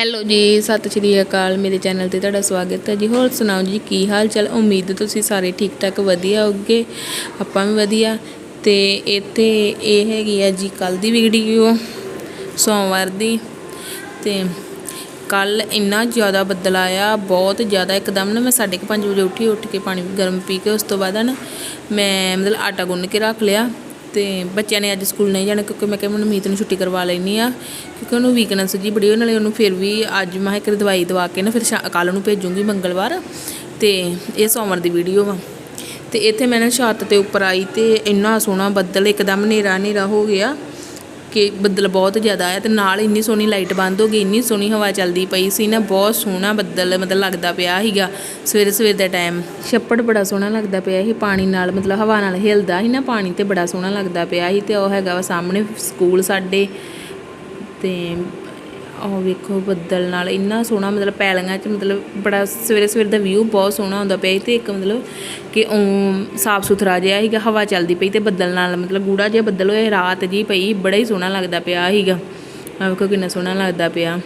Hello ਜੀ, ਸਤਿ ਸ਼੍ਰੀ ਅਕਾਲ, ਮੇਰੇ ਚੈਨਲ ਤੇ ਤੁਹਾਡਾ ਸਵਾਗਤ ਹੈ ਜੀ। ਹੋਰ ਸੁਣਾਓ ਜੀ, ਕੀ ਹਾਲ ਚਾਲ? ਉਮੀਦ ਤੁਸੀਂ ਸਾਰੇ ਠੀਕ ਠਾਕ ਵਧੀਆ ਹੋਗੇ ਆਪਾਂ ਵੀ ਵਧੀਆ। ਤੇ ਇੱਥੇ ਇਹ ਹੈਗੀ ਆ ਜੀ ਕੱਲ ਦੀ ਵੀਡੀਓ ਸੋਮਵਾਰ ਦੀ। ਤੇ ਕੱਲ ਇੰਨਾ ਜ਼ਿਆਦਾ ਬੱਦਲ ਆਇਆ, ਬਹੁਤ ਜ਼ਿਆਦਾ, ਇੱਕਦਮ ਨਾ ਮੈਂ 5:30 ਵਜੇ ਉੱਠੀ, ਉੱਠ ਕੇ ਪਾਣੀ ਗਰਮ ਪੀ ਕੇ ਉਸ ਤੋਂ ਬਾਅਦ ਨਾ ਮੈਂ ਮਤਲਬ ਆਟਾ ਗੁੰਨ ਕੇ ਰੱਖ ਲਿਆ। ਤੇ ਬੱਚਿਆਂ ਨੇ ਅੱਜ ਸਕੂਲ ਨਹੀਂ ਜਾਣਾ ਕਿਉਂਕਿ ਮੈਂ ਕਿਹਾ ਮੈਨੂੰ ਮਨਮੀਤ ਨੂੰ ਛੁੱਟੀ ਕਰਵਾ ਲੈਣੀ ਆ, ਕਿਉਂਕਿ ਉਹਨੂੰ ਵੀਕਨੈਸ ਜੀ ਬੜੀ ਉਹ ਨਾਲੇ ਉਹਨੂੰ ਫਿਰ ਵੀ ਅੱਜ ਮੈਂ ਇੱਕ ਦਵਾਈ ਦਵਾ ਕੇ ਨਾ ਫਿਰ ਕੱਲ ਨੂੰ ਭੇਜੂੰਗੀ ਮੰਗਲਵਾਰ ਤੇ ਇਹ ਸੋਮਵਾਰ ਦੀ ਵੀਡੀਓ ਵਾ। ਤੇ ਇੱਥੇ ਮੈਂ ਨਾ ਛੱਤ ਤੇ ਉੱਪਰ ਆਈ ਤੇ ਇੰਨਾ ਸੋਹਣਾ ਬੱਦਲ ਇੱਕਦਮ ਹਨੇਰਾ ਹਨੇਰਾ ਹੋ ਗਿਆ। ਕਿ ਬੱਦਲ ਬਹੁਤ ਜ਼ਿਆਦਾ ਆਇਆ ਤੇ ਨਾਲ ਇੰਨੀ ਸੋਹਣੀ ਲਾਈਟ ਬੰਦ ਹੋ ਗਈ, ਇੰਨੀ ਸੋਹਣੀ ਹਵਾ ਚੱਲਦੀ ਪਈ ਸੀ ਨਾ, ਬਹੁਤ ਸੋਹਣਾ ਬੱਦਲ ਮਤਲਬ ਲੱਗਦਾ ਪਿਆ ਸੀਗਾ ਸਵੇਰੇ ਸਵੇਰ ਦਾ ਟਾਈਮ। ਛੱਪੜ ਬੜਾ ਸੋਹਣਾ ਲੱਗਦਾ ਪਿਆ ਸੀ, ਪਾਣੀ ਨਾਲ ਮਤਲਬ ਹਵਾ ਨਾਲ ਹਿਲਦਾ ਸੀ ਨਾ, ਪਾਣੀ ਤੇ ਬੜਾ ਸੋਹਣਾ ਲੱਗਦਾ ਪਿਆ ਸੀ ਤੇ ਉਹ ਹੈਗਾ ਵਾ ਸਾਹਮਣੇ ਸਕੂਲ ਸਾਡੇ ਤੇ ਉਹ ਵੇਖੋ ਬੱਦਲ ਨਾਲ ਇੰਨਾ ਸੋਹਣਾ, ਮਤਲਬ ਪੈਲੀਆਂ 'ਚ ਮਤਲਬ ਬੜਾ ਸਵੇਰੇ ਸਵੇਰ ਦਾ ਵਿਊ ਬਹੁਤ ਸੋਹਣਾ ਹੁੰਦਾ ਪਿਆ ਸੀ ਤੇ ਇੱਕ ਮਤਲਬ ਕਿ ਉਹ ਸਾਫ਼ ਸੁਥਰਾ ਜਿਹਾ ਸੀਗਾ, ਹਵਾ ਚੱਲਦੀ ਪਈ ਤੇ ਬੱਦਲ ਨਾਲ ਮਤਲਬ ਗੂੜਾ ਜਿਹਾ ਬੱਦਲ ਹੋਇਆ ਰਾਤ ਜੀ ਪਈ, ਬੜਾ ਹੀ ਸੋਹਣਾ ਲੱਗਦਾ ਪਿਆ ਸੀਗਾ। ਆ ਵੇਖੋ ਕਿੰਨਾ ਸੋਹਣਾ ਲੱਗਦਾ ਪਿਆ।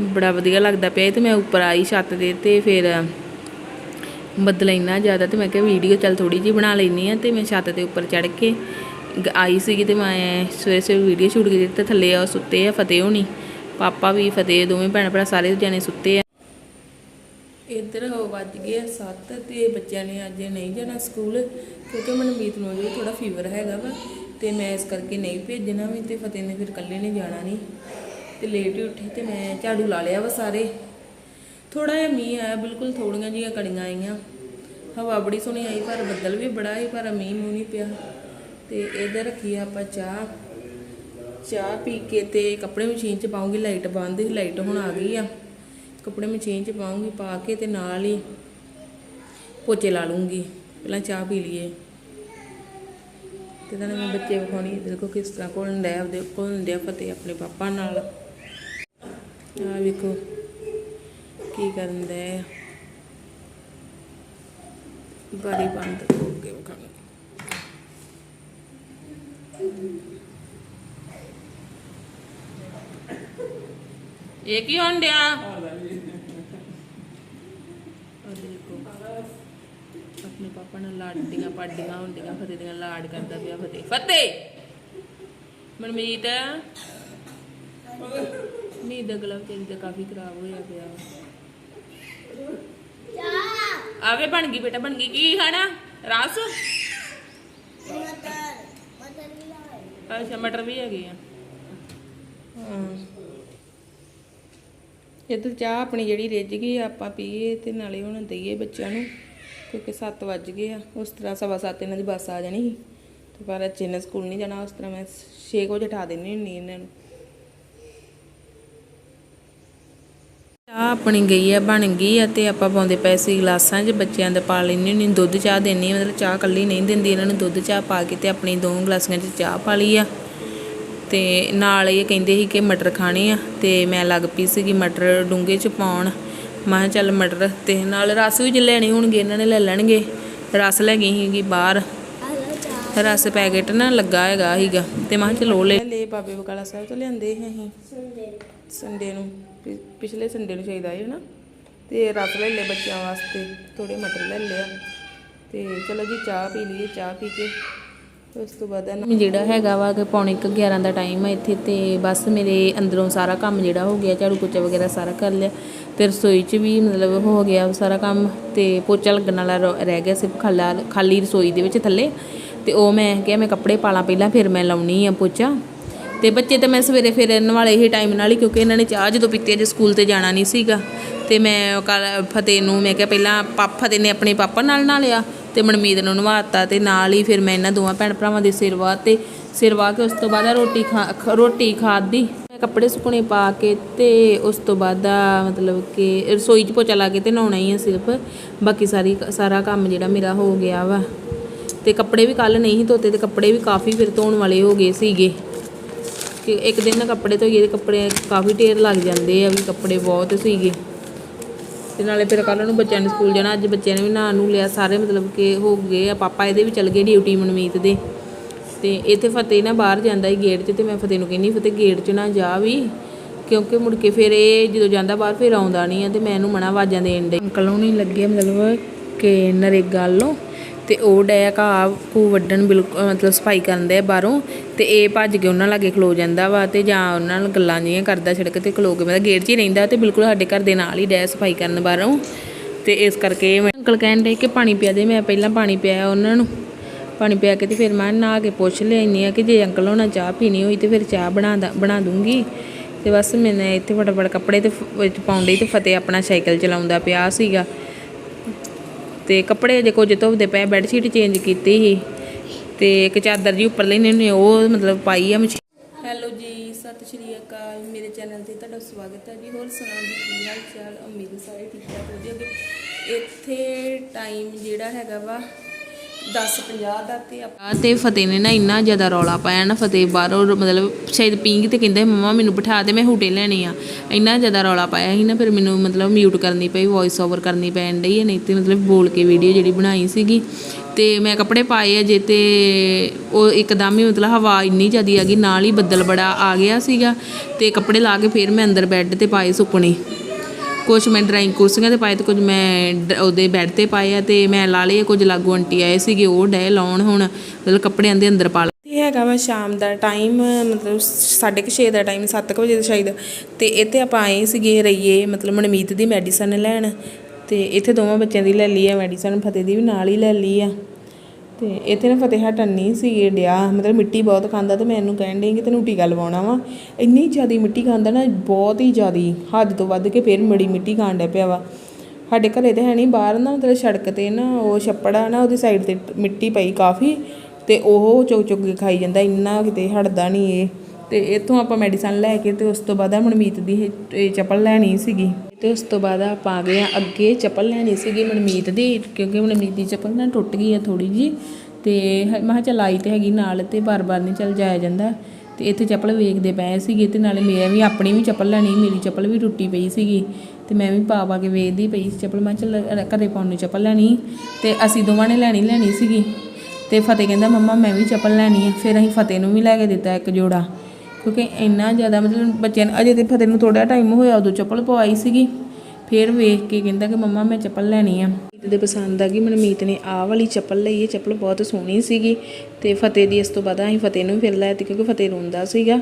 ਬੜਾ ਵਧੀਆ ਲੱਗਦਾ ਪਿਆ ਸੀ ਤੇ ਮੈਂ ਉੱਪਰ ਆਈ ਛੱਤ ਦੇ ਤੇ ਫਿਰ ਬੱਦਲ ਇੰਨਾ ਜ਼ਿਆਦਾ ਤੇ ਮੈਂ ਕਿਹਾ ਵੀਡੀਓ ਚੱਲ ਥੋੜੀ ਜਿਹੀ ਬਣਾ ਲੈਣੀ ਆ ਤੇ ਮੈਂ ਛੱਤ ਦੇ ਉੱਪਰ ਚੜ੍ਹ ਕੇ ਆਈ ਸੀਗੀ ਤੇ ਮੈਂ ਸਵੇਰੇ ਸਵੇਰੇ ਵੀਡੀਓ ਸ਼ੂਟ ਕੀਤੀ ਤੇ ਥੱਲੇ ਆ ਸੁੱਤੇ ਆ, ਫਤਿਹ ਹੋਣੀ। ਪਾਪਾ ਵੀ ਫਤਿਹ, ਦੋਵੇਂ ਭੈਣ ਭਰਾ ਸਾਰੇ ਜਣੇ ਸੁੱਤੇ ਆ। ਇੱਧਰ ਹੋ ਵੱਜ ਗਏ 7 ਤੇ ਬੱਚਿਆਂ ਨੇ ਅੱਜ ਨਹੀਂ ਜਾਣਾ ਸਕੂਲ, ਕਿਉਂਕਿ ਮਨਮੀਤ ਨੂੰ ਅਜੇ ਥੋੜਾ ਫੀਵਰ ਹੈਗਾ ਵਾ ਤੇ ਮੈਂ ਇਸ ਕਰਕੇ ਨਹੀਂ ਭੇਜਣਾ ਵੀ ਤੇ ਫਤਿਹ ਨੇ ਫਿਰ ਇਕੱਲੇ ਨੇ ਜਾਣਾ ਨਹੀਂ। ਤੇ ਲੇਟ ਹੀ ਉੱਠੀ ਤੇ ਮੈਂ ਝਾੜੂ ਲਾ ਲਿਆ ਵਾ ਸਾਰੇ। ਥੋੜਾ ਜਿਹਾ ਮੀਂਹ ਆਇਆ, ਬਿਲਕੁਲ ਥੋੜੀਆਂ ਜਿਹੀਆਂ ਕਣੀਆਂ ਆਈਆਂ। ਹਵਾ ਬੜੀ ਸੋਹਣੀ ਆਈ, ਪਰ ਬੱਦਲ ਵੀ ਬੜਾ ਹੀ ਪਰ ਮੀਂਹ ਮੂੰਹ ਨਹੀਂ ਪਿਆ। ਤੇ ਇੱਧਰ ਰੱਖੀ ਆਪਾਂ ਚਾਹ। ਚਾਹ ਪੀ ਕੇ ਤੇ ਕੱਪੜੇ ਮਸ਼ੀਨ 'ਚ ਪਾਉਂਗੀ, ਲਾਈਟ ਬੰਦ ਸੀ, ਲਾਈਟ ਹੁਣ ਆ ਗਈ ਆ। ਕੱਪੜੇ ਮਸ਼ੀਨ 'ਚ ਪਾਉਂਗੀ, ਪਾ ਕੇ ਤੇ ਨਾਲ ਹੀ ਪੋਚੇ ਲਾ ਲੂੰਗੀ। ਪਹਿਲਾਂ ਚਾਹ ਪੀ ਲਈਏ। ਤੇ ਤਾਂ ਮੈਂ ਬੱਚੇ ਵਿਖਾਉਣੀ ਦੇਖੋ ਕਿਸ ਤਰ੍ਹਾਂ ਕੋਲਣ ਡਿਆ, ਆਪਦੇ ਕੋਲਣ ਡਿਆ ਫਤਿਹ ਆਪਣੇ ਪਾਪਾ ਨਾਲ। ਆ ਵੇਖੋ ਕੀ ਕਰਨ ਦੇ ਬਾਰੀ ਬੰਦ ਹੋ ਕੇ ਵਿਖਾਉਣੀ। ਇਹ ਕੀ ਹੋਣ ਡਿਆ? ਆਪਣੇ ਪਾਪਾ ਨਾਲ ਲਾਡੀਆਂ ਪਾਡੀਆਂ ਹੁੰਦੀਆਂ ਫਤਿਹ ਦੀਆਂ ਲਾਡ ਕਰਦਾ ਪਿਆ ਫਤਿਹ। ਫਤਿਹ! ਮਨਮੀਤ ਨੀ ਦਾ ਗਲਾ ਤੇਰੀ ਤਾਂ ਕਾਫੀ ਖਰਾਬ ਹੋਇਆ ਪਿਆ। ਆਵੇ ਬਣ ਗਈ ਬੇਟਾ ਬਣ ਗਈ। ਕੀ ਖਾਣਾ? ਰਸ? ਅੱਛਾ ਮਟਰ ਵੀ ਹੈਗੇ ਆ। ਹਾਂ। ਇਹ ਚਾਹ ਆਪਣੀ ਜਿਹੜੀ ਰਿੱਝ ਗਈ ਆ, ਆਪਾਂ ਪੀਏ ਤੇ ਨਾਲੇ ਹੁਣ ਦਈਏ ਬੱਚਿਆਂ ਨੂੰ ਕਿਉਂਕਿ 7 ਵੱਜ ਗਏ ਆ। ਉਸ ਤਰ੍ਹਾਂ ਸਵਾ ਸੱਤ ਇਹਨਾਂ ਦੀ ਬੱਸ ਆ ਜਾਣੀ ਸੀ। ਤੇ ਪਰ ਅੱਜ ਇਹਨੇ ਸਕੂਲ ਨਹੀਂ ਜਾਣਾ ਉਸ ਤਰ੍ਹਾਂ ਮੈਂ 6 ਵਜੇ ਉਠਾ ਦਿੰਦੀ ਹੁੰਦੀ ਇਹਨਾਂ ਨੂੰ। ਚਾਹ ਆਪਣੀ ਗਈ ਆ ਬਣ ਗਈ ਆ ਤੇ ਆਪਾਂ ਪਾਉਂਦੇ ਪਏ ਸੀ ਗਲਾਸਾਂ 'ਚ ਬੱਚਿਆਂ ਦਾ ਪਾ ਲੈਣੀ ਹੁੰਦੀ ਦੁੱਧ ਚਾਹ ਦੇਣੀ ਮਤਲਬ ਚਾਹ ਕੱਲੀ ਨਹੀਂ ਦਿੰਦੀ ਇਹਨਾਂ ਨੂੰ ਦੁੱਧ ਚਾਹ ਪਾ ਕੇ ਤੇ ਆਪਣੀ ਦੋ ਗਲਾਸੀਆਂ 'ਚ ਚਾਹ ਪਾ ਲਈ ਆ। ਤੇ ਨਾਲ ਇਹ ਕਹਿੰਦੇ ਸੀ ਕਿ ਮਟਰ ਖਾਣੇ ਆ ਤੇ ਮੈਂ ਲੱਗ ਪਈ ਸੀਗੀ ਮਟਰ ਡੂੰਘੇ 'ਚ ਪਾਉਣ। ਮੈਂ ਚੱਲ ਮਟਰ ਤੇ ਨਾਲ ਰਸ ਵੀ ਜੇ ਲੈਣੇ ਹੋਣਗੇ ਇਹਨਾਂ ਨੇ ਲੈ ਲੈਣਗੇ। ਰਸ ਲੈ ਗਈ ਸੀਗੀ ਬਾਹਰ। ਰਸ ਪੈਕੇਟ ਨਾ ਲੱਗਾ ਹੈਗਾ ਸੀਗਾ ਤੇ ਮੈਂ ਕਿਹਾ ਚਲੋ ਲੈ ਲੈ। ਬਾਬੇ ਬਕਾਲਾ ਸਾਹਿਬ ਤੋਂ ਲਿਆਂਦੇ ਸੀ ਅਸੀਂ। ਸੰਡੇ ਨੂੰ। ਪਿਛਲੇ ਸੰਡੇ ਨੂੰ ਚਾਹੀਦਾ ਹੈ ਨਾ ਤੇ ਰਸ ਲੈ ਲੈ ਬੱਚਿਆਂ ਵਾਸਤੇ ਥੋੜੇ ਮਟਰ ਲੈ ਲਿਆ ਤੇ ਚਲੋ ਜੀ ਚਾਹ ਪੀ ਲਈਏ ਚਾਹ ਪੀ ਕੇ। ਉਸ ਤੋਂ ਬਾਅਦ ਨਾ ਜਿਹੜਾ ਹੈਗਾ ਵਾ ਕਿ ਪੌਣੇ ਕੁ 11 ਦਾ ਟਾਈਮ ਆ ਇੱਥੇ ਤੇ ਬਸ ਮੇਰੇ ਅੰਦਰੋਂ ਸਾਰਾ ਕੰਮ ਜਿਹੜਾ ਹੋ ਗਿਆ, ਝਾੜੂ ਪੋਚਾ ਵਗੈਰਾ ਸਾਰਾ ਕਰ ਲਿਆ। ਤੇ ਰਸੋਈ 'ਚ ਵੀ ਮਤਲਬ ਹੋ ਗਿਆ ਸਾਰਾ ਕੰਮ ਤੇ ਪੋਚਾ ਲੱਗਣ ਵਾਲਾ ਰ- ਰਹਿ ਗਿਆ ਸਿਰਫ ਖਾਲਾ, ਖਾਲੀ ਰਸੋਈ ਦੇ ਵਿੱਚ ਥੱਲੇ। ਤੇ ਉਹ ਮੈਂ ਕਿਹਾ ਮੈਂ ਕੱਪੜੇ ਪਾਲਾਂ ਪਹਿਲਾਂ, ਫਿਰ ਮੈਂ ਲਾਉਣੀ ਆ ਪੋਚਾ। ਤੇ ਬੱਚੇ ਤੇ ਮੈਂ ਸਵੇਰੇ ਫਿਰ ਇਹਨਾਂ ਵਾਲੇ ਹੀ ਟਾਈਮ ਨਾਲ ਹੀ, ਕਿਉਂਕਿ ਇਹਨਾਂ ਨੇ ਚਾਹ ਜਦੋਂ ਪੀਤੀ ਅਜੇ ਸਕੂਲ ਤੇ ਜਾਣਾ ਨਹੀਂ ਸੀਗਾ। ਤੇ ਮੈਂ ਕੱਲ ਫਤਿਹ ਨੂੰ ਮੈਂ ਕਿਹਾ ਪਹਿਲਾਂ ਪਾਪਾ ਫਤਿਹ ਨੇ ਆਪਣੇ ਪਾਪਾ ਨਾਲ ਨਹਾ ਲਿਆ। ਤੇ ਮਨਮੀਤ ਨੂੰ ਨਵਾਤਾ ਤੇ ਨਾਲ ਹੀ ਫਿਰ ਮੈਂ ਇਹਨਾਂ ਦੋਵਾਂ ਭੈਣ ਭਰਾਵਾਂ ਦੇ ਸਿਰ ਵਾਹ ਤੇ ਸਿਰ ਵਾਹ ਕੇ ਉਸ ਤੋਂ ਬਾਅਦ ਰੋਟੀ ਖਾ ਖ- ਰੋਟੀ ਖਾਧੀ। ਮੈਂ ਕੱਪੜੇ ਸੁਕਣੇ ਪਾ ਕੇ ਤੇ ਉਸ ਤੋਂ ਬਾਅਦ ਮਤਲਬ ਕਿ ਰਸੋਈ 'ਚ ਪੋਚਾ ਲਾ ਕੇ ਤੇ ਨਹਾਉਣਾ ਹੀ ਆ ਸਿਰਫ। ਬਾਕੀ ਸਾਰੀ ਸਾਰਾ ਕੰਮ ਜਿਹੜਾ ਮੇਰਾ ਹੋ ਗਿਆ ਵਾ। ਤੇ ਕੱਪੜੇ ਵੀ ਕੱਲ ਨਹੀਂ ਧੋਤੇ ਤੇ ਕੱਪੜੇ ਵੀ ਕਾਫੀ ਫਿਰ ਧੋਣ ਵਾਲੇ ਹੋ ਗਏ ਸੀਗੇ। ਕਿ ਇੱਕ ਦਿਨ ਨਾ ਕੱਪੜੇ ਧੋਈਏ ਤੇ ਕੱਪੜੇ ਕਾਫੀ ਢੇਰ ਲੱਗ ਜਾਂਦੇ ਆ ਵੀ ਕੱਪੜੇ ਬਹੁਤ ਸੀਗੇ। ਤੇ ਨਾਲੇ ਫਿਰ ਕੱਲ ਨੂੰ ਬੱਚਿਆਂ ਨੇ ਸਕੂਲ ਜਾਣਾ, ਅੱਜ ਬੱਚਿਆਂ ਨੇ ਵੀ ਨਾਂ ਨੂੰ ਲਿਆ, ਸਾਰੇ ਮਤਲਬ ਕਿ ਹੋ ਗਏ ਆ, ਪਾਪਾ ਇਹਦੇ ਵੀ ਚਲ ਗਏ ਡਿਊਟੀ ਮਨਮੀਤ ਦੇ। ਤੇ ਇੱਥੇ ਫਤਿਹ ਨਾ ਬਾਹਰ ਜਾਂਦਾ ਹੀ ਗੇਟ 'ਚ ਤੇ ਮੈਂ ਫਤਿਹ ਨੂੰ ਕਹਿੰਦੀ ਫਤਿਹ ਗੇਟ 'ਚ ਨਾ ਜਾ ਵੀ, ਕਿਉਂਕਿ ਮੁੜ ਕੇ ਫਿਰ ਇਹ ਜਦੋਂ ਜਾਂਦਾ ਬਾਹਰ ਫਿਰ ਆਉਂਦਾ ਨਹੀਂ ਆ ਤੇ ਮੈਂ ਇਹਨੂੰ ਮਨਾ ਆਵਾਜ਼ਾਂ ਦੇਣ ਦੇ ਅੰਕਲ ਨੂੰ ਨਹੀਂ ਲੱਗੇ ਮਤਲਬ ਕਿ ਨਰੇਗਾ ਵੱਲੋਂ। ਤੇ ਉਹ ਡਿਆ ਘਾਹ ਕੂ ਵੱਢਣ ਬਿਲਕੁਲ ਮਤਲਬ ਸਫ਼ਾਈ ਕਰਨ ਦੇ ਬਾਹਰੋਂ ਤੇ ਇਹ ਭੱਜ ਕੇ ਉਹਨਾਂ ਲਾਗੇ ਖਲੋ ਜਾਂਦਾ ਵਾ ਤੇ ਜਾਂ ਉਹਨਾਂ ਨਾਲ ਗੱਲਾਂ ਜਿਹੀਆਂ ਕਰਦਾ ਸੜਕ ਤੇ ਖਲੋ ਕੇ, ਮਤਲਬ ਗੇਟ 'ਚ ਹੀ ਰਹਿੰਦਾ ਤੇ ਬਿਲਕੁਲ ਸਾਡੇ ਘਰ ਦੇ ਨਾਲ ਹੀ ਡਿਆ ਸਫ਼ਾਈ ਕਰਨ ਬਾਹਰੋਂ ਤੇ ਇਸ ਕਰਕੇ ਮੈਂ ਅੰਕਲ ਕਹਿਣ ਦੇ ਕਿ ਪਾਣੀ ਪਿਆ ਦੇ, ਮੈਂ ਪਹਿਲਾਂ ਪਾਣੀ ਪਿਆ ਉਹਨਾਂ ਨੂੰ। ਪਾਣੀ ਪਿਆ ਕੇ ਤੇ ਫਿਰ ਮੈਂ ਨਹਾ ਕੇ ਪੁੱਛ ਲਿਆਈ ਆ ਕਿ ਜੇ ਅੰਕਲ ਹੋਣਾ ਚਾਹ ਪੀਣੀ ਹੋਈ ਤੇ ਫਿਰ ਚਾਹ ਬਣਾ ਦਾ, ਬਣਾ ਦੂੰਗੀ। ਤੇ ਬਸ ਮੈਨੇ ਇੱਥੇ ਫਟਾਫਟ ਕੱਪੜੇ ਤੇ ਵਿੱਚ ਪਾਉਣ ਲਈ ਤੇ ਫਤਿਹ ਆਪਣਾ ਸਾਈਕਲ ਚਲਾਉਂਦਾ ਪਿਆ ਸੀਗਾ। ਤੇ ਕੱਪੜੇ ਜੇ ਕੁਝ ਧੋਦੇ ਪਏ ਬੈੱਡ ਸ਼ੀਟ ਚੇਂਜ ਕੀਤੀ ਸੀ ਤੇ ਇੱਕ ਚਾਦਰ ਜੀ ਉੱਪਰ ਲੈਣੇ ਨੇ ਉਹ ਮਤਲਬ ਪਾਈ ਆ ਮਸ਼ੀਨ। ਹੈਲੋ ਜੀ, ਸਤਿ ਸ਼੍ਰੀ ਅਕਾਲ। ਮੇਰੇ ਚੈਨਲ ਤੇ ਤੁਹਾਡਾ ਸਵਾਗਤ ਹੈ ਜੀ। ਹੋਰ ਸੁਣਾਓ ਜੀ, ਕੀ ਹਾਲ ਚਾਲ ਉਮੀਦ ਸਾਰੇ ਠੀਕ ਠਾਕ ਹੋਗੇ ਇੱਥੇ ਟਾਈਮ ਜਿਹੜਾ ਹੈਗਾ ਵਾ 10:50 ਦਾ ਤੇ ਆਪਾਂ ਤੇ ਫਤਿਹ ਨੇ ਨਾ ਇੰਨਾ ਜ਼ਿਆਦਾ ਰੌਲਾ ਪਾਇਆ ਨਾ ਫਤਿਹ ਬਾਹਰੋਂ, ਮਤਲਬ ਸ਼ਾਇਦ ਪਿੰਗ ਤੇ ਕਹਿੰਦਾ ਮੰਮਾ ਮੈਨੂੰ ਬਿਠਾ ਦੇ, ਮੈਂ ਹੂਟੇ ਲੈਣੇ ਆ। ਇੰਨਾ ਜ਼ਿਆਦਾ ਰੌਲਾ ਪਾਇਆ ਸੀ ਨਾ, ਫਿਰ ਮੈਨੂੰ ਮਤਲਬ ਮਿਊਟ ਕਰਨੀ ਪਈ ਵੌਇਸ ਓਵਰ ਕਰਨੀ ਪੈਣ ਡਈ ਹੈ ਨਹੀਂ ਤੇ ਮਤਲਬ ਬੋਲ ਕੇ ਵੀਡੀਓ ਜਿਹੜੀ ਬਣਾਈ ਸੀਗੀ। ਤੇ ਮੈਂ ਕੱਪੜੇ ਪਾਏ ਅਜੇ ਤੇ ਉਹ ਇੱਕਦਮ ਹੀ ਮਤਲਬ ਹਵਾ ਇੰਨੀ ਜ਼ਿਆਦੀ ਆ ਗਈ, ਨਾਲ ਹੀ ਬੱਦਲ ਬੜਾ ਆ ਗਿਆ ਸੀਗਾ ਤੇ ਕੱਪੜੇ ਲਾ ਕੇ ਫਿਰ ਮੈਂ ਅੰਦਰ ਬੈੱਡ ਤੇ ਪਾਏ ਸੁੱਕਣੇ। ਕੁਝ ਮੈਂ ਡਰਾਇੰਗ ਕੁਰਸੀਆਂ ਤੇ ਪਾਏ ਤੇ ਕੁਝ ਮੈਂ ਡ- ਉਹਦੇ ਬੈੱਡ ਤੇ ਪਾਏ ਆ ਤੇ ਮੈਂ ਲਾ ਲਏ ਆ, ਕੁਝ ਲਾਗੂ ਆਂਟੀ ਆਏ ਸੀਗੇ ਉਹ ਡੇ ਲਾਉਣ ਹੁਣ ਮਤਲਬ ਕੱਪੜਿਆਂ ਦੇ ਅੰਦਰ ਪਾ ਲਏ ਇਹ ਹੈਗਾ ਵਾ ਸ਼ਾਮ ਦਾ ਟਾਈਮ ਮਤਲਬ 6:30 ਦਾ ਟਾਈਮ 7 ਵਜੇ ਦਾ ਸ਼ਾਇਦ। ਤੇ ਇੱਥੇ ਆਪਾਂ ਆਏ ਸੀਗੇ ਰਈਏ ਮਤਲਬ ਮਨਮੀਤ ਦੀ ਮੈਡੀਸਨ ਲੈਣ ਤੇ ਇੱਥੇ ਦੋਵਾਂ ਬੱਚਿਆਂ ਦੀ ਲੈ ਲਈ ਆ ਮੈਡੀਸਨ ਫਤਿਹ ਦੀ ਵੀ ਨਾਲ ਹੀ ਲੈ ਲਈ ਆ। ਤੇ ਇੱਥੇ ਨਾ ਫਤਿਹ ਟੰਨੀ ਨਹੀਂ ਸੀ ਡਿਆ, ਮਤਲਬ ਮਿੱਟੀ ਬਹੁਤ ਖਾਂਦਾ ਤੇ ਮੈਂ ਇਹਨੂੰ ਕਹਿਣ ਡਈ ਕਿ ਤੈਨੂੰ ਟੀਕਾ ਲਵਾਉਣਾ ਵਾ। ਇੰਨੀ ਜ਼ਿਆਦੀ ਮਿੱਟੀ ਖਾਂਦਾ ਨਾ, ਬਹੁਤ ਹੀ ਜ਼ਿਆਦੀ, ਹੱਦ ਤੋਂ ਵੱਧ ਕੇ ਫਿਰ ਮੜੀ ਮਿੱਟੀ ਖਾਣ ਡਿਆ ਪਿਆ ਵਾ। ਸਾਡੇ ਘਰੇ ਤੇ ਹੈ ਨਹੀਂ ਬਾਹਰ ਨਾ ਮਤਲਬ ਸੜਕ ਤੇ ਨਾ ਉਹ ਛੱਪੜਾ ਨਾ ਉਹਦੀ ਸਾਈਡ ਤੇ ਮਿੱਟੀ ਪਈ ਕਾਫੀ ਤੇ ਉਹ ਚੁੱਕ ਚੁੱਕ ਕੇ ਖਾਈ ਜਾਂਦਾ, ਇੰਨਾ ਕਿਤੇ ਹਟਦਾ ਨਹੀਂ ਇਹ। ਤੇ ਇੱਥੋਂ ਆਪਾਂ ਮੈਡੀਸਨ ਲੈ ਕੇ ਤੇ ਉਸ ਤੋਂ ਬਾਅਦ ਆ ਮਨਮੀਤ ਦੀ ਇਹ- ਚੱਪਲ ਲੈਣੀ ਸੀਗੀ। ਤੇ ਉਸ ਤੋਂ ਬਾਅਦ ਆਪਾਂ ਆ ਗਏ ਆ ਅੱਗੇ, ਚੱਪਲ ਲੈਣੀ ਸੀਗੀ ਮਨਮੀਤ ਦੀ, ਕਿਉਂਕਿ ਮਨਮੀਤ ਦੀ ਚੱਪਲ ਨਾ ਟੁੱਟ ਗਈ ਆ ਥੋੜੀ ਜੀ ਤੇ ਮੈਂ ਕਿਹਾ ਚੱਲ ਆਈ ਤੇ ਹੈਗੀ ਨਾਲ ਤੇ ਬਾਰ-ਬਾਰ ਨਹੀਂ ਚੱਲ ਜਾਇਆ ਜਾਂਦਾ। ਤੇ ਇੱਥੇ ਚੱਪਲ ਵੇਖਦੇ ਪਏ ਸੀਗੇ ਤੇ ਨਾਲੇ ਮੈਂ ਵੀ ਆਪਣੀ ਵੀ ਚੱਪਲ ਲੈਣੀ, ਮੇਰੀ ਚੱਪਲ ਵੀ ਟੁੱਟੀ ਪਈ ਸੀਗੀ। ਤੇ ਮੈਂ ਵੀ ਪਾ ਪਾ ਕੇ ਵੇਖਦੀ ਪਈ ਸੀ ਚੱਪਲ, ਮੈਂ ਕਿਹਾ ਚੱਲ ਘਰੇ ਪਾਉਣ ਨੂੰ ਚੱਪਲ ਲੈਣੀ। ਤੇ ਅਸੀਂ ਦੋਵਾਂ ਨੇ ਲੈਣੀ ਲੈਣੀ ਸੀਗੀ। ਤੇ ਫਤਿਹ ਕਹਿੰਦਾ, ਮੰਮਾ, ਮੈਂ ਵੀ ਚੱਪਲ ਲੈਣੀ ਆ। ਫਿਰ ਅਸੀਂ ਫਤਿਹ ਨੂੰ ਵੀ ਲੈ ਕੇ ਦਿੱਤਾ ਇੱਕ ਜੋੜਾ। ਕਿਉਂਕਿ ਇੰਨਾ ਜ਼ਿਆਦਾ ਮਤਲਬ ਬੱਚਿਆਂ ਨੇ ਅਜੇ ਤੇ ਫਤਿਹ ਨੂੰ ਥੋੜਾ ਟਾਈਮ ਹੋਇਆ, ਉਦੋਂ ਚੱਪਲ ਪਵਾਈ ਸੀਗੀ। ਫਿਰ ਵੇਖ ਕੇ ਕਹਿੰਦਾ ਕਿ ਮੰਮਾ ਮੈਂ ਚੱਪਲ ਲੈਣੀ ਆ। ਮਨਮੀਤ ਦੇ ਪਸੰਦ ਆ ਗਈ ਮਨਮੀਤ ਨੇ ਆਹ ਵਾਲੀ ਚੱਪਲ ਲਈ ਇਹ ਚੱਪਲ ਬਹੁਤ ਸੋਹਣੀ ਸੀਗੀ। ਤੇ ਫਤਿਹ ਦੀ ਇਸ ਤੋਂ ਬਾਅਦ ਅਸੀਂ ਫਤਿਹ ਨੂੰ ਵੀ ਫਿਰ ਲੈ ਦਿੱਤੀ ਕਿਉਂਕਿ ਫਤਿਹ ਰੋਂਦਾ ਸੀਗਾ।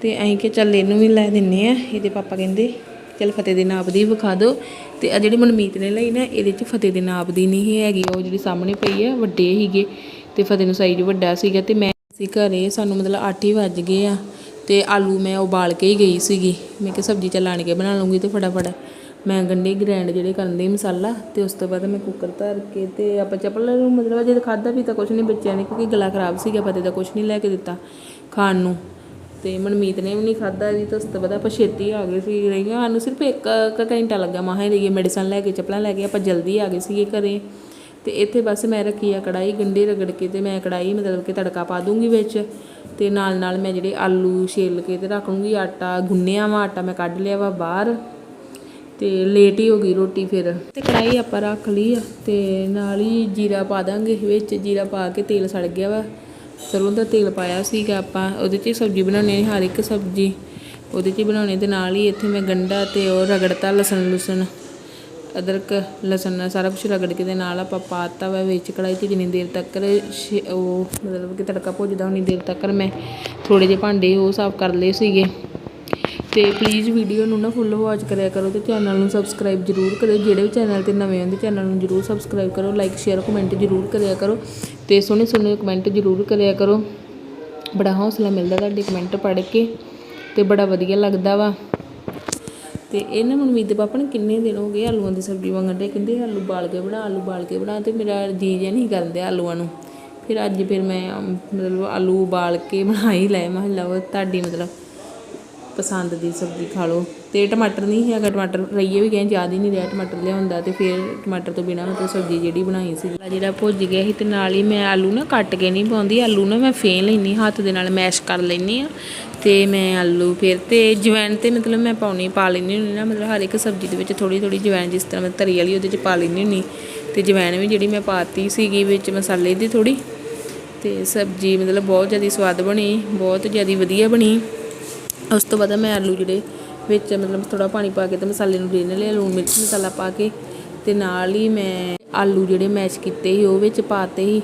ਤੇ ਅਸੀਂ ਕਿ ਚੱਲ ਇਹਨੂੰ ਵੀ ਲੈ ਦਿੰਨੇ ਆ। ਇਹਦੇ ਪਾਪਾ ਕਹਿੰਦੇ, ਚੱਲ ਫਤਿਹ ਦੇ ਨਾਪ ਦੀ ਵਿਖਾ ਦਿਓ। ਤੇ ਆ ਜਿਹੜੀ ਮਨਮੀਤ ਨੇ ਲਈ ਨਾ, ਇਹਦੇ ਚ ਫਤਿਹ ਦੇ ਨਾਪ ਦੀ ਨਹੀਂ ਹੈਗੀ। ਉਹ ਜਿਹੜੀ ਸਾਹਮਣੇ ਪਈ ਆ, ਵੱਡੇ ਹੀਗੇ ਤੇ ਫਤਿਹ ਨੂੰ ਸਾਈਜ਼ ਵੱਡਾ ਸੀਗਾ। ਤੇ ਮੈਂ ਸੀ ਘਰੇ, ਸਾਨੂੰ ਮਤਲਬ 8 ਹੀ ਵੱਜ ਗਏ ਆ। ਅਤੇ ਆਲੂ ਮੈਂ ਉਬਾਲ ਕੇ ਹੀ ਗਈ ਸੀਗੀ। ਮੈਂ ਕਿਹਾ ਸਬਜ਼ੀ ਚੱਲਾਣ ਕੇ ਬਣਾ ਲੂੰਗੀ ਅਤੇ ਫਟਾਫਟ। ਮੈਂ ਗੰਢੇ ਗ੍ਰੈਂਡ ਜਿਹੜੇ ਕਰਨ ਦੇ ਮਸਾਲਾ ਅਤੇ ਉਸ ਤੋਂ ਬਾਅਦ ਮੈਂ ਕੁੱਕਰ ਧਰ ਕੇ ਅਤੇ ਆਪਾਂ ਚੱਪਲ ਨੂੰ ਮਤਲਬ ਅਜੇ ਖਾਦਾ ਵੀ ਤਾਂ ਕੁਝ ਨਹੀਂ ਬੱਚਿਆਂ ਨੇ ਕਿਉਂਕਿ ਗਲਾ ਖਰਾਬ ਸੀਗਾ ਪਤਾ ਤਾਂ ਕੁਛ ਨਹੀਂ ਲੈ ਕੇ ਦਿੱਤਾ ਖਾਣ ਨੂੰ। ਤੇ ਮਨਮੀਤ ਨੇ ਵੀ ਨਹੀਂ ਖਾਦਾ ਜੀ ਤੇ ਉਸ ਤੋਂ ਬਾਅਦ ਆਪਾਂ ਛੇਤੀ ਆ ਗਏ ਸੀ ਰਹੀਆਂ। ਸਾਨੂੰ ਸਿਰਫ ਇੱਕ ਕੁ ਘੰਟਾ ਲੱਗਾ ਮਾਹਾਂ ਹੀ ਰਹੀਏ ਮੈਡੀਸਨ ਲੈ ਕੇ, ਚੱਪਲਾਂ ਲੈ ਕੇ, ਆਪਾਂ ਜਲਦੀ ਆ ਗਏ ਸੀਗੇ ਘਰੇ। ਤੇ ਇੱਥੇ ਬਸ ਮੈਂ ਰੱਖੀ ਆ ਕੜਾਈ ਗੰਢੇ ਰਗੜ ਕੇ ਤੇ ਮੈਂ ਕੜਾਈ ਮਤਲਬ ਕਿ ਤੜਕਾ ਪਾ ਦੂੰਗੀ ਵਿੱਚ ਤੇ ਨਾਲ ਨਾਲ ਮੈਂ ਜਿਹੜੇ ਆਲੂ ਛੇਲ ਕੇ ਤੇ ਰੱਖ ਲੂੰਗੀ ਆਟਾ, ਗੁੰਨਿਆ ਵਾ, ਆਟਾ ਮੈਂ ਕੱਢ ਲਿਆ ਵਾ ਬਾਹਰ ਤੇ ਲੇਟ ਹੀ ਹੋ ਗਈ ਰੋਟੀ ਫਿਰ। ਤੇ ਕੜਾਈ ਆਪਾਂ ਰੱਖ ਲਈ ਆ ਤੇ ਨਾਲ ਹੀ ਜੀਰਾ ਪਾ ਦਾਂਗੇ ਵਿੱਚ, ਜੀਰਾ ਪਾ ਕੇ ਤੇਲ ਸੜ ਗਿਆ ਵਾ। ਸਰੋਂ ਦਾ ਤੇਲ ਪਾਇਆ ਸੀਗਾ ਆਪਾਂ, ਉਹਦੇ 'ਚ ਸਬਜ਼ੀ ਬਣਾਉਣੀ ਹੈ ਹਰ ਇੱਕ ਸਬਜ਼ੀ। ਉਹਦੇ 'ਚ ਹੀ ਬਣਾਉਣੀ ਤੇ ਨਾਲ ਹੀ ਇੱਥੇ ਮੈਂ ਗੰਡਾ ਤੇ ਉਹ ਰਗੜਤਾ ਲਸਣ ਲੁਸਣ ਅਦਰਕ, ਲਸਣ ਸਾਰਾ ਕੁਝ ਰਗੜ ਕੇ ਦੇ ਨਾਲ ਆਪਾਂ ਪਾਤਾ ਵਾ ਵਿੱਚ ਕੜਾਈ 'ਚ ਜਿੰਨੀ ਦੇਰ ਤੱਕ ਛੇ- ਉਹ ਮਤਲਬ ਕਿ ਤੜਕਾ ਭੁੱਜਦਾ ਉਨੀ ਦੇਰ ਤੱਕ ਮੈਂ ਥੋੜੇ ਜਿਹੇ ਭਾਂਡੇ ਉਹ ਸਾਫ਼ ਕਰ ਲਏ ਸੀਗੇ। ਤੇ ਪਲੀਜ਼ ਵੀਡੀਓ ਨੂੰ ਨਾ ਫੁੱਲ ਵਾਚ ਕਰਿਆ ਕਰੋ ਤੇ ਚੈਨਲ ਨੂੰ ਸਬਸਕ੍ਰਾਈਬ ਜਰੂਰ ਕਰਿਓ। ਜਿਹੜੇ ਵੀ ਚੈਨਲ ਤੇ ਨਵੇਂ ਆਉਂਦੇ ਚੈਨਲ ਨੂੰ ਜਰੂਰ ਸਬਸਕ੍ਰਾਈਬ ਕਰੋ ਲਾਈਕ ਸ਼ੇਅਰ ਕਮੈਂਟ ਜਰੂਰ ਕਰਿਆ ਕਰੋ ਤੇ ਸੋਹਣੇ ਸੋਹਣੇ ਕਮੈਂਟ ਜਰੂਰ ਕਰਿਆ ਕਰੋ। ਬੜਾ ਹੌਸਲਾ ਮਿਲਦਾ ਤੁਹਾਡੇ ਕਮੈਂਟ ਪੜ੍ਹ ਕੇ ਤੇ ਬੜਾ ਵਧੀਆ ਲੱਗਦਾ ਵਾ। ਤੇ ਇਹ ਨਾ ਮਨਮੀਤ ਦੇ ਪਾਪਾ ਨੇ ਕਿੰਨੇ ਦਿਨ ਹੋ ਗਏ ਆਲੂਆਂ ਦੀ ਸਬਜ਼ੀ ਮੰਗਣ ਦੇ, ਕਹਿੰਦੇ ਆਲੂ ਬਾਲ ਕੇ ਬਣਾ, ਆਲੂ ਬਾਲ ਕੇ ਬਣਾ ਤੇ ਮੇਰਾ ਜੀ ਜਿਹਾ ਨਹੀਂ ਕਰਦੇ ਆਲੂਆਂ ਨੂੰ। ਫਿਰ ਅੱਜ ਫਿਰ ਮੈਂ, ਮਤਲਬ ਆਲੂ ਉਬਾਲ ਕੇ ਬਣਾ ਹੀ ਲਏ ਮੈਂ ਲਓ ਤੁਹਾਡੀ ਮਤਲਬ ਪਸੰਦ ਦੀ ਸਬਜ਼ੀ ਖਾ ਲਓ। ਤੇ ਟਮਾਟਰ ਨਹੀਂ ਹੈਗਾ, ਟਮਾਟਰ ਰਈਏ ਵੀ ਗਏ, ਯਾਦ ਹੀ ਨਹੀਂ ਰਿਹਾ ਟਮਾਟਰ ਲਿਆਉਂਦਾ ਤੇ ਫਿਰ ਟਮਾਟਰ ਤੋਂ ਬਿਨਾ ਮਤਲਬ ਸਬਜ਼ੀ ਜਿਹੜੀ ਬਣਾਈ ਸੀ। ਜਿਹੜਾ ਭੁੱਜ ਗਿਆ ਸੀ ਤੇ ਨਾਲ ਹੀ ਮੈਂ ਆਲੂ ਨਾ ਕੱਟ ਕੇ ਨਹੀਂ ਪਾਉਂਦੀ, ਆਲੂ ਨਾ ਮੈਂ ਫੇਨ ਲੈਣੀ ਹੱਥ ਦੇ ਨਾਲ ਮੈਸ਼ ਕਰ ਲੈਣੀ ਆ ਤੇ ਮੈਂ ਆਲੂ ਫਿਰ ਤੇ ਜਵੈਣ ਤੇ ਮਤਲਬ ਮੈਂ ਪਾਉਣੀ, ਪਾ ਲੈਣੀ ਹੁੰਦੀ ਨਾ, ਮਤਲਬ ਹਰ ਇੱਕ ਸਬਜ਼ੀ ਦੇ ਵਿੱਚ ਥੋੜੀ ਥੋੜੀ ਜਵੈਣ ਜਿਸ ਤਰ੍ਹਾਂ ਮੈਂ ਤਰੀ ਵਾਲੀ ਉਹਦੇ 'ਚ ਪਾ ਲੈਣੀ ਹੁੰਦੀ। ਤੇ ਜਵੈਣ ਵੀ ਜਿਹੜੀ ਮੈਂ ਪਾਤੀ ਸੀਗੀ ਵਿੱਚ ਮਸਾਲੇ ਦੀ ਥੋੜੀ ਤੇ ਸਬਜ਼ੀ ਮਤਲਬ ਬਹੁਤ ਜ਼ਿਆਦਾ ਸਵਾਦ ਬਣੀ, ਬਹੁਤ ਜ਼ਿਆਦਾ ਵਧੀਆ ਬਣੀ। ਉਸ ਤੋਂ ਬਾਅਦ ਮੈਂ ਆਲੂ ਜਿਹੜੇ ਵਿੱਚ ਮਤਲਬ ਥੋੜਾ ਪਾਣੀ ਪਾ ਕੇ ਤੇ ਮਸਾਲੇ ਨੂੰ ਰਿੰਨ ਲਿਆ ਲੂਣ ਮਿਰਚ ਮਸਾਲਾ ਪਾ ਕੇ ਤੇ ਨਾਲ ਹੀ ਮੈਂ ਆਲੂ ਜਿਹੜੇ ਮੈਸ਼ ਕੀਤੇ ਸੀ, ਉਹ ਵਿੱਚ ਪਾਤੇ ਸੀ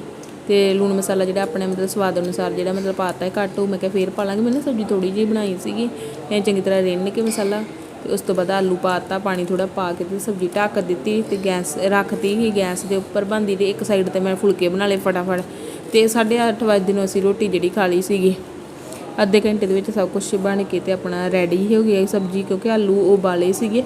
ਤੇ ਲੂਣ ਮਸਾਲਾ ਜਿਹੜਾ ਆਪਣੇ ਮਤਲਬ ਸਵਾਦ ਅਨੁਸਾਰ ਜਿਹੜਾ ਮਤਲਬ ਪਾਤਾ ਹੈ ਘੱਟ, ਉਹ ਮੈਂ ਕਿਹਾ ਫੇਰ ਪਾ ਲਾਂਗੇ। ਮੈਂ ਨਾ ਸਬਜ਼ੀ ਥੋੜੀ ਜਿਹੀ ਬਣਾਈ ਸੀਗੀ, ਐ ਚੰਗੀ ਤਰ੍ਹਾਂ ਰਿੰਨ ਕੇ ਮਸਾਲਾ ਤੇ ਉਸ ਤੋਂ ਬਾਅਦ ਆਲੂ ਪਾਤਾ, ਪਾਣੀ ਥੋੜਾ ਪਾ ਕੇ ਤੇ ਸਬਜ਼ੀ ਢੱਕ ਦਿੱਤੀ ਤੇ ਗੈਸ ਰੱਖਤੀ ਸੀ ਗੈਸ ਦੇ ਉੱਪਰ ਬੰਦੀ ਤੇ ਇੱਕ ਸਾਈਡ ਤੇ ਮੈਂ ਫੁਲਕੇ ਬਣਾ ਲਏ ਫਟਾਫਟ ਤੇ 8:30 ਵਜੇ ਨੂੰ ਅਸੀਂ ਰੋਟੀ ਜਿਹੜੀ ਖਾ ਲਈ ਸੀਗੀ। ਅੱਧੇ ਘੰਟੇ ਦੇ ਵਿੱਚ ਸਭ ਕੁਝ ਬਣ ਕੇ ਤੇ ਆਪਣਾ ਰੈਡੀ ਹੋ ਗਿਆ ਸਬਜ਼ੀ, ਕਿਉਂਕਿ ਆਲੂ ਉਬਾਲੇ ਸੀਗੇ,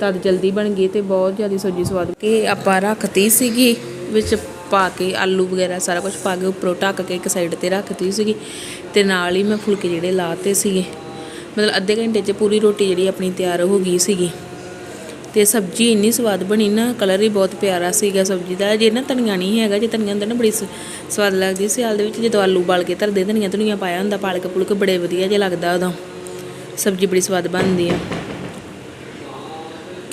ਤਦ ਜਲਦੀ ਬਣ ਗਈ ਤੇ ਬਹੁਤ ਜ਼ਿਆਦਾ ਸਬਜ਼ੀ ਸਵਾਦ ਕਿ ਆਪਾਂ ਰੱਖਤੀ ਸੀਗੀ, ਵਿੱਚ ਪਾ ਕੇ ਆਲੂ ਵਗੈਰਾ ਸਾਰਾ ਕੁਝ ਪਾ ਕੇ ਉੱਪਰੋਂ ਢੱਕ ਕੇ ਇੱਕ ਸਾਈਡ ਤੇ ਰੱਖਤੀ ਸੀਗੀ, ਤੇ ਨਾਲ ਹੀ ਮੈਂ ਫੁਲਕੇ ਜਿਹੜੇ ਲਾਤੇ ਸੀਗੇ। ਮਤਲਬ ਅੱਧੇ ਘੰਟੇ 'ਚ ਪੂਰੀ ਰੋਟੀ ਜਿਹੜੀ ਆਪਣੀ ਤਿਆਰ ਹੋ ਗਈ ਸੀਗੀ। ਤੇ ਸਬਜ਼ੀ ਇੰਨੀ ਸਵਾਦ ਬਣੀ ਨਾ ਕਲਰ ਹੀ ਬਹੁਤ ਪਿਆਰਾ ਸੀਗਾ ਸਬਜ਼ੀ ਦਾ। ਜੇ ਨਾ ਧਨੀਆ ਨਹੀਂ ਹੈਗਾ ਜੇ ਧਨੀਆ ਹੁੰਦਾ ਨਾ ਬੜੀ ਸ- ਸਵਾਦ ਲੱਗਦੀ ਸਿਆਲ ਦੇ ਵਿੱਚ ਜਦੋਂ ਆਲੂ ਬਾਲ ਕੇ ਧਰਦੇ, ਧਨੀਆ ਧਨੀਆ ਪਾਇਆ ਹੁੰਦਾ, ਪਾਲਕ ਪੁਲਕ ਬੜੇ ਵਧੀਆ ਜਿਹਾ ਲੱਗਦਾ ਉਦੋਂ। ਸਬਜ਼ੀ ਬੜੀ ਸਵਾਦ ਬਣਦੀ ਆ।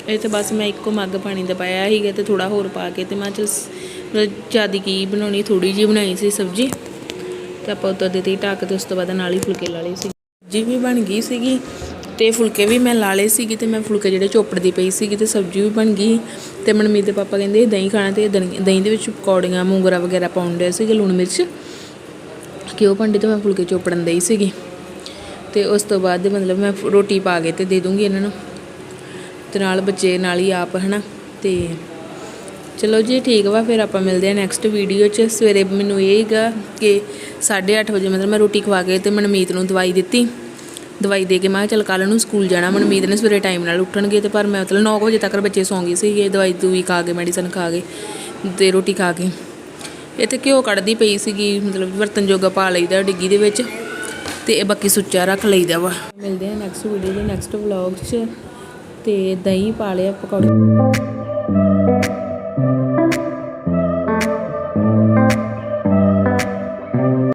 ਇਹ ਤੇ ਬਸ ਮੈਂ ਇੱਕੋ ਮੱਗ ਪਾਣੀ ਦਾ ਪਾਇਆ ਸੀਗਾ ਤੇ ਥੋੜਾ ਹੋਰ ਪਾ ਕੇ ਤੇ ਮੈਂ ਚਲ ਜ਼ਿਆਦਾ ਕੀ ਬਣਾਉਣੀ ਥੋੜੀ ਜਿਹੀ ਬਣਾਈ ਸੀ ਸਬਜ਼ੀ। ਤੇ ਆਪਾਂ ਉੱਤੋਂ ਦੇ ਤੇ ਢੱਕ ਤੇ ਉਸ ਤੋਂ ਬਾਅਦ ਨਾਲ ਹੀ ਫੁਲਕੇ ਲਾ ਲਏ ਸੀ। ਸਬਜ਼ੀ ਵੀ ਬਣ ਗਈ ਸੀਗੀ। ਤੇ ਫੁਲਕੇ ਵੀ ਮੈਂ ਲਾ ਲਏ ਸੀਗੇ ਤੇ ਮੈਂ ਫੁਲਕੇ ਜਿਹੜੇ ਚੋਪੜਦੀ ਪਈ ਸੀਗੀ ਤੇ ਸਬਜ਼ੀ ਵੀ ਬਣ ਗਈ। ਤੇ ਮਨਮੀਤ ਦੇ ਪਾਪਾ ਕਹਿੰਦੇ ਦਹੀਂ ਖਾਣਾ ਤੇ ਦਹੀਂ ਦੇ ਵਿੱਚ ਪਕੌੜੀਆਂ ਮੂੰਗਰਾ ਵਗੈਰਾ ਪਾਉਣ ਡਿਆ ਸੀਗੇ ਲੂਣ ਮਿਰਚ। ਕਿ ਉਹ ਭਾਂਡੇ ਤੇ ਮੈਂ ਫੁਲਕੇ ਚੋਪੜਨ ਦੇਈ ਸੀਗੀ। ਤੇ ਉਸ ਤੋਂ ਬਾਅਦ ਮਤਲਬ ਮੈਂ ਰੋਟੀ ਪਾ ਕੇ ਤੇ ਦੇ ਦੂੰਗੀ ਇਹਨਾਂ ਨੂੰ। ਤੇ ਨਾਲ ਬੱਚੇ ਨਾਲ ਹੀ ਆਪ, ਹਨਾ। ਤੇ ਚਲੋ ਜੀ, ਠੀਕ ਵਾ, ਫਿਰ ਆਪਾਂ ਮਿਲਦੇ ਆ ਨੈਕਸਟ ਵੀਡੀਓ 'ਚ। ਸਵੇਰੇ ਮੈਨੂੰ ਇਹ ਹੈਗਾ ਕਿ 8:30 ਵਜੇ ਮਤਲਬ ਮੈਂ ਰੋਟੀ ਖਵਾ ਕੇ ਤੇ ਮਨਮੀਤ ਨੂੰ ਦਵਾਈ ਦਿੱਤੀ। ਦਵਾਈ ਦੇ ਕੇ ਮੈਂ ਕਿਹਾ ਚੱਲ ਕੱਲ ਨੂੰ ਸਕੂਲ ਜਾਣਾ, ਮਨਮੀਤ ਨੇ ਸਵੇਰੇ ਟਾਈਮ ਨਾਲ ਉੱਠਣਗੇ ਤੇ ਪਰ ਮੈਂ ਮਤਲਬ 9 ਵਜੇ ਤੱਕ ਬੱਚੇ ਸੌਂ ਗਏ ਸੀਗੇ, ਦਵਾਈ ਦੂਈ ਖਾ ਕੇ ਮੈਡੀਸਨ ਖਾ ਕੇ ਤੇ ਰੋਟੀ ਖਾ ਕੇ। ਇੱਥੇ ਘਿਓ ਕੱਢਦੀ ਪਈ ਸੀਗੀ, ਮਤਲਬ ਬਰਤਨ ਜੋਗਾ ਪਾ ਲਈਦਾ ਡਿੱਗੀ ਦੇ ਵਿੱਚ ਤੇ ਇਹ ਬਾਕੀ ਸੁੱਚਾ ਰੱਖ ਲਈਦਾ ਵਾ। ਮਿਲਦੇ ਆ ਨੈਕਸਟ ਵੀਡੀਓ ਦੇ ਨੈਕਸਟ ਵਲੌਗ 'ਚ ਤੇ ਦਹੀਂ ਪਾ ਲਿਆ ਪਕੌੜੇ।